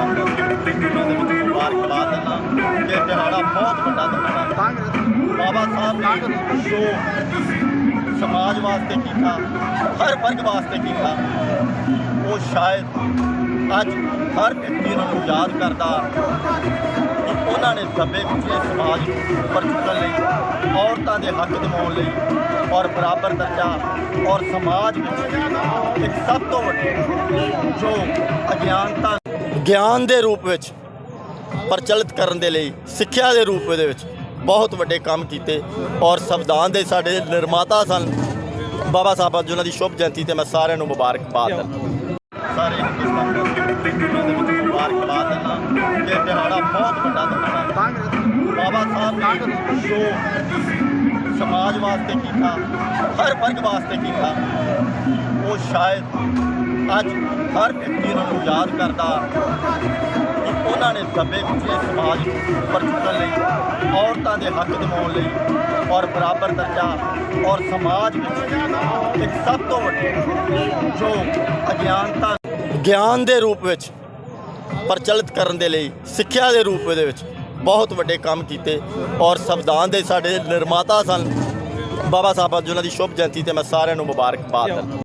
ਉਹਨਾਂ ਦੇ ਵਿੱਚ ਮੁਬਾਰਕਬਾਦ ਦਿੰਦਾ ਕਿ ਇਹ ਦਿਹਾੜਾ ਬਹੁਤ ਵੱਡਾ ਦਿਹਾੜਾ ਬਾਬਾ ਸਾਹਿਬ ਨੇ ਜੋ ਸਮਾਜ ਵਾਸਤੇ ਕੀਤਾ ਹਰ ਵਰਗ ਵਾਸਤੇ ਕੀਤਾ ਉਹ ਸ਼ਾਇਦ ਅੱਜ ਹਰ ਵਿਅਕਤੀ ਨੂੰ ਯਾਦ ਕਰਦਾ ਕਿ ਉਹਨਾਂ ਨੇ ਦੱਬੇ ਵਿਚਲੇ ਸਮਾਜ ਨੂੰ ਉੱਪਰ ਚੁੱਕਣ ਲਈ ਔਰਤਾਂ ਦੇ ਹੱਕ ਦਿਵਾਉਣ ਲਈ ਔਰ ਬਰਾਬਰ ਦਰਜਾ ਔਰ ਸਮਾਜ ਵਿੱਚ ਇੱਕ ਸਭ ਤੋਂ ਵੱਡੀ ਜੋ ਅਗਿਆਨਤਾ ਗਿਆਨ ਦੇ ਰੂਪ ਵਿੱਚ, ਪ੍ਰਚਲਿਤ ਕਰਨ ਦੇ ਲਈ, ਸਿੱਖਿਆ ਦੇ ਰੂਪ ਦੇ ਵਿੱਚ ਬਹੁਤ ਵੱਡੇ ਕੰਮ ਕੀਤੇ ਔਰ ਸੰਵਿਧਾਨ ਦੇ ਸਾਡੇ ਨਿਰਮਾਤਾ ਸਨ। ਬਾਬਾ ਸਾਹਿਬ, ਅੱਜ ਉਹਨਾਂ ਦੀ ਸ਼ੁਭ ਜਯੰਤੀ ਤੇ ਮੈਂ ਸਾਰਿਆਂ ਨੂੰ ਮੁਬਾਰਕਬਾਦ ਦਿੰਦਾ ਸਾਰੇ ਹਿੰਦੁਸਤਾਨ ਦੇ ਮੁਬਾਰਕਬਾਦ ਦਿੰਦਾ ਕਿ ਦਿਹਾੜਾ ਬਹੁਤ ਵੱਡਾ ਦਿਹਾੜਾ। ਬਾਬਾ ਸਾਹਿਬ ਨੇ ਜੋ ਸਮਾਜ ਵਾਸਤੇ ਕੀਤਾ, ਹਰ ਵਰਗ ਵਾਸਤੇ ਕੀਤਾ, ਉਹ ਸ਼ਾਇਦ ਅੱਜ ਹਰ ਵਿਅਕਤੀ ਉਹਨਾਂ ਨੂੰ ਯਾਦ ਕਰਦਾ ਕਿ ਉਹਨਾਂ ਨੇ ਦੱਬੇ ਵਿਚਲੇ ਸਮਾਜ ਨੂੰ ਉੱਪਰ ਚੁੱਕਣ ਲਈ, ਔਰਤਾਂ ਦੇ ਹੱਕ ਦਿਵਾਉਣ ਲਈ ਔਰ ਬਰਾਬਰ ਦਰਜਾ ਔਰ ਸਮਾਜ ਵਿੱਚ ਇੱਕ ਸਭ ਤੋਂ ਵੱਡੀ ਜੋ ਅਗਿਆਨਤਾ ਗਿਆਨ ਦੇ ਰੂਪ ਵਿੱਚ ਪ੍ਰਚਲਿਤ ਕਰਨ ਦੇ ਲਈ, ਸਿੱਖਿਆ ਦੇ ਰੂਪ ਦੇ ਵਿੱਚ ਬਹੁਤ ਵੱਡੇ ਕੰਮ ਕੀਤੇ ਔਰ ਸੰਵਿਧਾਨ ਦੇ ਸਾਡੇ ਨਿਰਮਾਤਾ ਸਨ। ਬਾਬਾ ਸਾਹਿਬ ਅੱਜ ਉਹਨਾਂ ਦੀ ਸ਼ੁਭ ਜਯੰਤੀ ਤੇ ਮੈਂ ਸਾਰਿਆਂ ਨੂੰ ਮੁਬਾਰਕਬਾਦ ਦਿੰਦਾ।